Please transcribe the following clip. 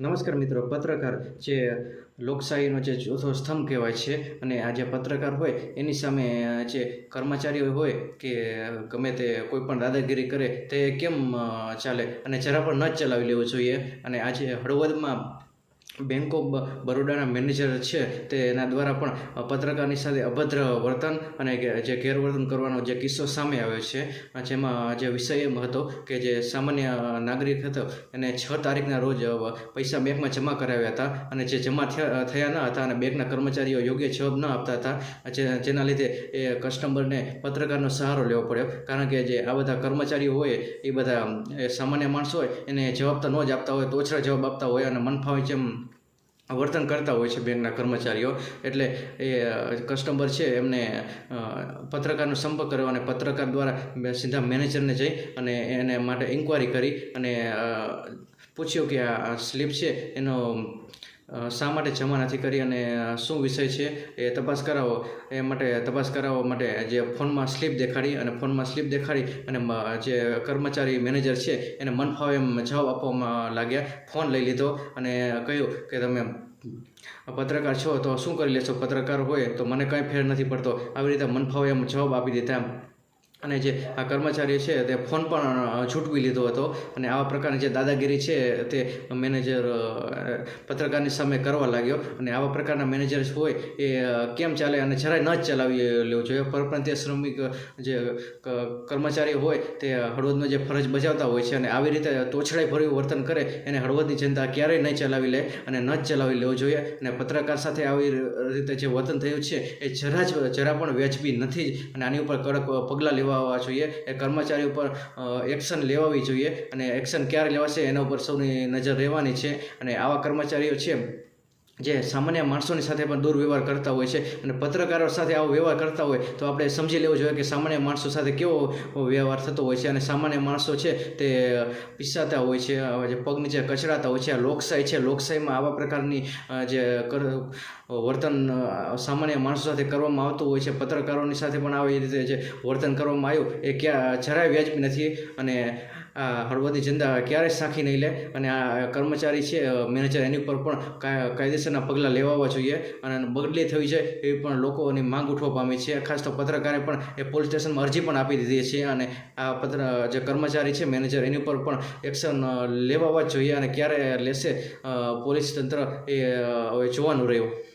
નમસ્કાર મિત્રો, પત્રકાર જે લોકશાહીનો જે ચોથો સ્તંભ કહેવાય છે અને આ જે પત્રકાર હોય, એની સામે જે કર્મચારીઓ હોય કે ગમે તે કોઈ પણ દાદાગીરી કરે, તે કેમ ચાલે? અને જરા પણ ન ચલાવી લેવું જોઈએ. અને આજે હળવદમાં બેંક ઓફ બરોડાના મેનેજર છે, તે એના દ્વારા પણ પત્રકારની સાથે અભદ્ર વર્તન અને જે ગેરવર્તન કરવાનો જે કિસ્સો સામે આવ્યો છે જેમાં જે વિષય એમ હતો કે જે સામાન્ય નાગરિક હતો, એને છ તારીખના રોજ પૈસા બેંકમાં જમા કરાવ્યા હતા અને જે જમા થયા ન હતા અને બેંકના કર્મચારીઓ યોગ્ય જવાબ ન આપતા હતા જેના લીધે એ કસ્ટમરને પત્રકારનો સહારો લેવો પડ્યો. કારણ કે જે આ બધા કર્મચારીઓ હોય, એ બધા સામાન્ય માણસો હોય, એને જવાબ તો ન જ આપતા હોય, તો ઓછા જવાબ આપતા હોય અને મનફાવે જેમ વર્તન કરતા હોય છે બેંકના કર્મચારીઓ. એટલે એ કસ્ટમર છે એમને પત્રકારનો સંપર્ક કર્યો અને પત્રકાર દ્વારા સીધા મેનેજરને જઈ અને એને માટે ઇન્કવાયરી કરી અને પૂછ્યું કે આ સ્લીપ છે, એનો શા માટે જમા નથી કરી અને શું વિષય છે એ તપાસ કરાવો? એ માટે તપાસ કરાવવા માટે જે ફોનમાં સ્લીપ દેખાડી અને ફોનમાં સ્લીપ દેખાડી અને જે કર્મચારી મેનેજર છે એને મનફાવે એમ જવાબ આપવામાં લાગ્યા. ફોન લઈ લીધો અને કહ્યું કે તમે પત્રકાર છો તો શું કરી લેશો? પત્રકાર હોય તો મને કંઈ ફેર નથી પડતો. આવી રીતે મનફાવે એમ જવાબ આપી દીધા એમ. અને જે આ કર્મચારી છે તે ફોન પણ છૂટવી લીધો હતો. અને આવા પ્રકારની જે દાદાગીરી છે તે મેનેજર પત્રકારની સામે કરવા લાગ્યો. અને આવા પ્રકારના મેનેજર્સ હોય એ કેમ ચાલે અને જરાય ન જ ચલાવી લેવું જોઈએ પરપ્રાંતીય શ્રમિક, જે કર્મચારી હોય તે હળવદનો જે ફરજ બજાવતા હોય છે અને આવી રીતે તોછડાઈ ભર્યું વર્તન કરે, એને હળવદની જનતા ક્યારેય નહીં ચલાવી લે અને ન જ ચલાવી લેવું જોઈએ. અને પત્રકાર સાથે આવી રીતે જે વર્તન થયું છે, એ જરા જ, જરા પણ વ્યાજબી નથી અને આની ઉપર કડક પગલાં લેવા જોઈએ, એ કર્મચારી ઉપર એક્શન લેવાવી જોઈએ અને એક્શન ક્યારે લેવાશે એના ઉપર સૌની નજર રહેવાની છે અને આવા કર્મચારીઓ છે જે સામાન્ય માણસોની સાથે પણ દુર્વ્યવહાર કરતા હોય છે અને પત્રકારો સાથે આવો વ્યવહાર કરતા હોય, તો આપણે સમજી લેવું જોઈએ કે સામાન્ય માણસો સાથે કેવો વ્યવહાર થતો હોય છે અને સામાન્ય માણસો છે તે પીસાતા હોય છે જે પગ નીચે કચડાતા હોય છે, આ લોકશાહી છે, લોકશાહીમાં આવા પ્રકારની જે કર, વર્તન સામાન્ય માણસો સાથે કરવામાં આવતું હોય છે, પત્રકારોની સાથે પણ આવી રીતે જે વર્તન કરવામાં આવ્યું, એ ક્યાં, જરાય વ્યાજબી નથી અને હળવદની જનતા ક્યારેય સાખી નહીં લે અને આ કર્મચારી છે મેનેજર એની ઉપર પણ કાયદેસરના પગલાં લેવાવા જોઈએ અને બદલી થવી છે એવી પણ લોકોની માંગ ઉઠવા પામી છે. ખાસ તો પત્રકારે પણ એ પોલીસ સ્ટેશનમાં અરજી પણ આપી દીધી છે અને આ પત્ર, જે કર્મચારી છે મેનેજર એની ઉપર પણ એક્શન લેવાવા જ જોઈએ અને ક્યારે લેશે પોલીસ તંત્ર એ હવે જોવાનું રહ્યું.